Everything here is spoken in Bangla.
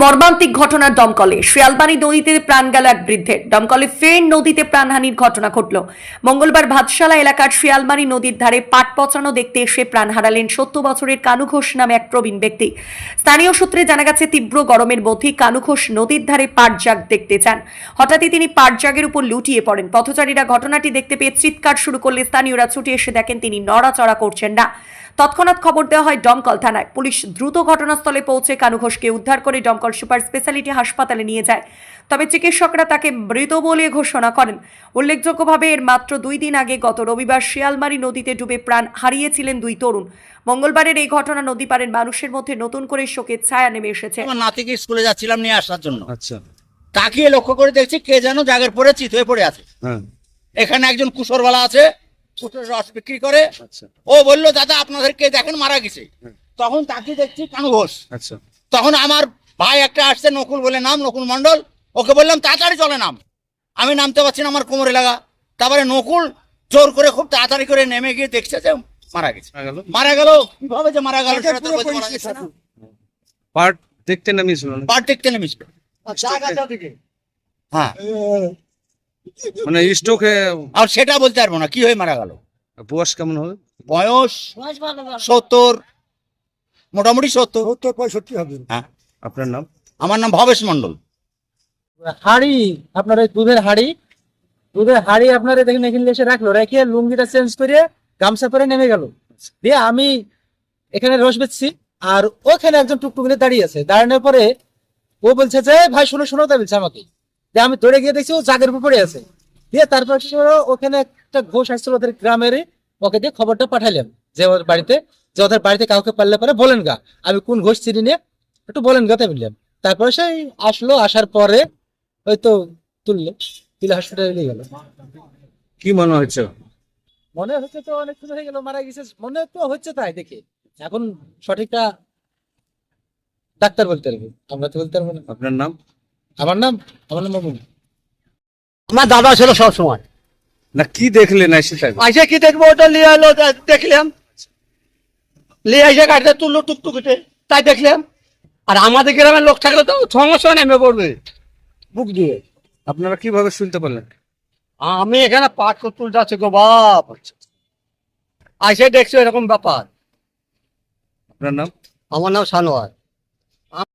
মর্মান্তিক ঘটনা দমকলে শিয়ালবাড়ি নদীতে প্রাণ গেল এক বৃদ্ধের। দমকলে ফের নদীতে প্রাণহানির ঘটনা ঘটল। মঙ্গলবার ভাতশালা এলাকার শিয়ালবাড়ি নদীর ধারে পাট পচানো দেখতে এসে প্রাণ হারালেন সত্তর বছরের কানু ঘোষ নামে এক প্রবীণ ব্যক্তি। স্থানীয় সূত্রে জানা গেছে, তীব্র গরমের মধ্যে কানু ঘোষ নদীর ধারে পাট জাগ দেখতে চান। হঠাৎই তিনি পাট জাগের উপর লুটিয়ে পড়েন। পথচারীরা ঘটনাটি দেখতে পেয়ে চিৎকার শুরু করলে স্থানীয়রা ছুটে এসে দেখেন তিনি নড়াচড়া করছেন না। তৎক্ষণাৎ খবর দেওয়া হয়, দমকল থানায়। পুলিশ দ্রুত ঘটনাস্থলে পৌঁছে কানু ঘোষকে উদ্ধার করে দমকল সুপার স্পেশালিটি হাসপাতালে নিয়ে যায়। তবে চিকিৎসকরা তাকে মৃত বলে ঘোষণা করেন। উল্লেখযোগ্যভাবে এর মাত্র দুই দিন আগে গত রবিবার শিয়ালমারি নদীতে ডুবে প্রাণ হারিয়েছিলেন দুই তরুণ। মঙ্গলবারের এই ঘটনা নদী পারের মানুষের মধ্যে নতুন করে শোকের ছায়া নেমে এসেছে। আমার নাতিকে স্কুলে যাচ্ছিলাম নিয়ে আসার জন্য। আচ্ছা। তাকিয়ে লক্ষ্য করে দেখছি কে যেন জাগের পরে চিত হয়ে পড়ে আছে। হ্যাঁ। এখানে একজন কুসরওয়ালা আছে কুসের রস বিক্রি করে। আচ্ছা। ও বলল দাদা আপনাদের কে দেখেন মারা গেছে? তখন তাকিয়ে দেখছি কানু ঘোষ আচ্ছা। তখন আমার ভাই একটা আসছে নকুল বলে নাম নকুল মন্ডল ওকে বললাম তাড়াতাড়ি চলে নাম। আমি নামতে পারছি না আমার কোমরে লাগা। তারপরে নকুল জোর করে খুব তাড়াতাড়ি করে নেমে গিয়ে দেখছে যে মারা গেছে। মারা গেল? কীভাবে যে মারা গেল সেটা তো বলতে পারা যাচ্ছে পার্ট দেখতে? নেমেছিল হ্যাঁ। মানে স্ট্রোকে আর সেটা বলতে পারব না কি হয়ে মারা গেল? বয়স কেমন হবে? বয়স সত্তর। মোটামুটি সত্তর। সত্তর পঁয়ষট্টি হবে। হ্যাঁ। আপনার নাম? আমার নাম ভবেশ মন্ডল হাড়ি আপনার ওই দুধের হাড়ি। দুধের হাড়ি আপনার দেখেন এখানে এসে রাখল। রেখে লুঙ্গিটা চেঞ্জ করে গামছা পরে নেমে গেল। দিয়ে আমি এখানে রস বেচছি আর ওখানে একজন টুকটুক নিয়ে দাঁড়িয়ে আছে। দাঁড়ানোর পরে ও বলছে যে ভাই শোনো শোনো তাই বলছে আমাকে। দিয়ে আমি দৌড়ে গিয়ে দেখছি ও জাগের উপর পড়ে আছে। দিয়ে তারপর ওখানে একটা ঘোষ আসছিল ওদের গ্রামের ওকে দিয়ে খবরটা পাঠালাম যে ওদের বাড়িতে যে ওদের বাড়িতে কাউকে পারলে পরে বলেন গা। আমি কোন ঘোষ চিনি নিয়ে একটু বলেন তাই বললাম তারপরে সেই আসলো আসার পরে ওই তো তুললে তুলে হসপিটালে গেল। কি মনে হচ্ছে মনে হচ্ছে তো অনেক কিছু হয়ে গেল মারা গেছে। মনে তো হচ্ছে তাই দেখে। এখন সঠিকটা ডাক্তার বলতে পারবে। আমরা তো বলতে পারব না। আপনার নাম? আমার নাম? আমার নাম বাবুল আমার দাদা ছিল সব সময় না কি দেখলেন এসে তাই আইসে কি দেখব ওটা নিয়ে এলো দেখলাম। নিয়ে এসে গাড়িতে তুললো টুকটুকিতে তাই দেখলাম। আর আমাদের গ্রামের লোক থাকলে তো সমস্যা নেমে পড়বে। বুক দিয়ে। আপনারা কীভাবে শুনতে পারলেন? আমি এখানে পাট করতে যাচ্ছি গো বাপ। আইসে দেখছ এরকম ব্যাপার। আপনার নাম? আমার নাম সানোয়ার।